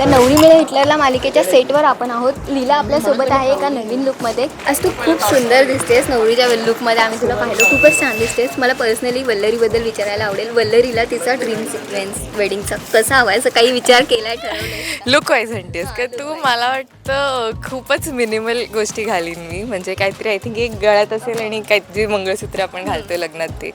तर नवरी मिळे हिटलरला मालिकेच्या सेटवर आपण आहोत. लीला आपल्यासोबत आहे एका नवीन लुकमध्ये आज तू खूप सुंदर दिसतेस नवरीच्या लुकमध्ये आम्ही तुला पाहिलं खूपच छान दिसतेस. मला पर्सनली वल्लरीबद्दल विचारायला आवडेल. वल्लरीला तिचा ड्रीम सिक्वेन्स वेडिंगचा कसा हवा असं काही विचार केला ठरवलंय. लुक वाईज म्हणतेस का तू? मला वाटतं खूपच मिनिमल गोष्टी घालीन मी. म्हणजे काहीतरी आय थिंक एक गळ्यात असेल आणि काहीतरी मंगळसूत्र आपण घालतोय लग्नात ते.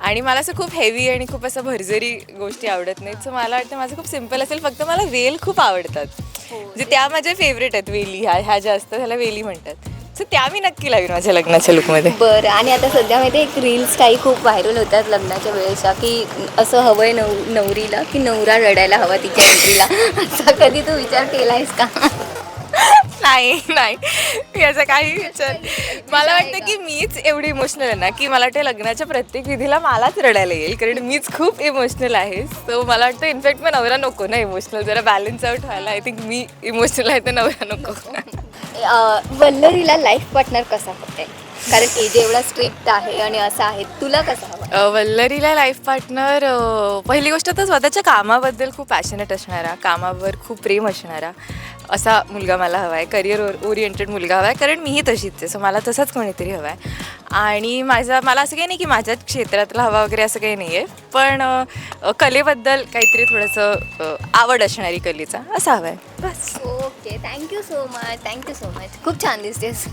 आणि मला असं खूप हेवी आणि खूप असं भरजरी गोष्टी आवडत नाहीत. सो मला वाटतं माझं खूप सिंपल असेल फक्त मला वेल खूप आवडतात. म्हणजे त्या माझ्या फेवरेट आहेत वेली. ह्या ह्या ज्या असतात ह्याला वेली म्हणतात. सो त्या मी नक्की लावीन माझ्या लग्नाच्या लुकमध्ये बरं आणि आता सध्या माहिती एक रील्स काही खूप व्हायरल होतात लग्नाच्या वेळेच्या की असं हवंय नव नवरीला की नवरा रडायला हवा तिच्या एंट्रीला असा कधी तू विचार केलायस का? नाही नाही. याचा काही विचार मला वाटतं की? मीच एवढी इमोशनल आहे ना की मला वाटतं लग्नाच्या प्रत्येक विधीला मलाच रडायला येईल कारण मीच खूप इमोशनल आहे. सो मला वाटतं इनफॅक्ट मग नवरा नको ना इमोशनल जरा बॅलन्स आउट व्हायला आय थिंक मी इमोशनल आहे तर नवरा नको. वल्लरीला लाईफ पार्टनर कसा हवाय कारण एज एवढा स्ट्रिक्ट आहे आणि असा आहे तुला कसा हवा? अ, वल्लरीला लाईफ पार्टनर पहिली गोष्ट तर स्वतःच्या कामाबद्दल खूप पॅशनेट असणारा कामावर खूप प्रेम असणारा असा मुलगा मला हवा आहे करिअर ओरिएंटेड मुलगा हवा आहे कारण मीही तशीच आहे सो मला तसाच कोणीतरी हवा आहे आणि माझा मला असं काही नाही की माझ्याच क्षेत्रातला हवा वगैरे असं काही नाही आहे पण अ, कलेबद्दल काहीतरी थोडंसं अ, आवड असणारी कलेचा असा हवा आहे बस. Okay. Thank you so much thank you so much खूप छान दिसतेस.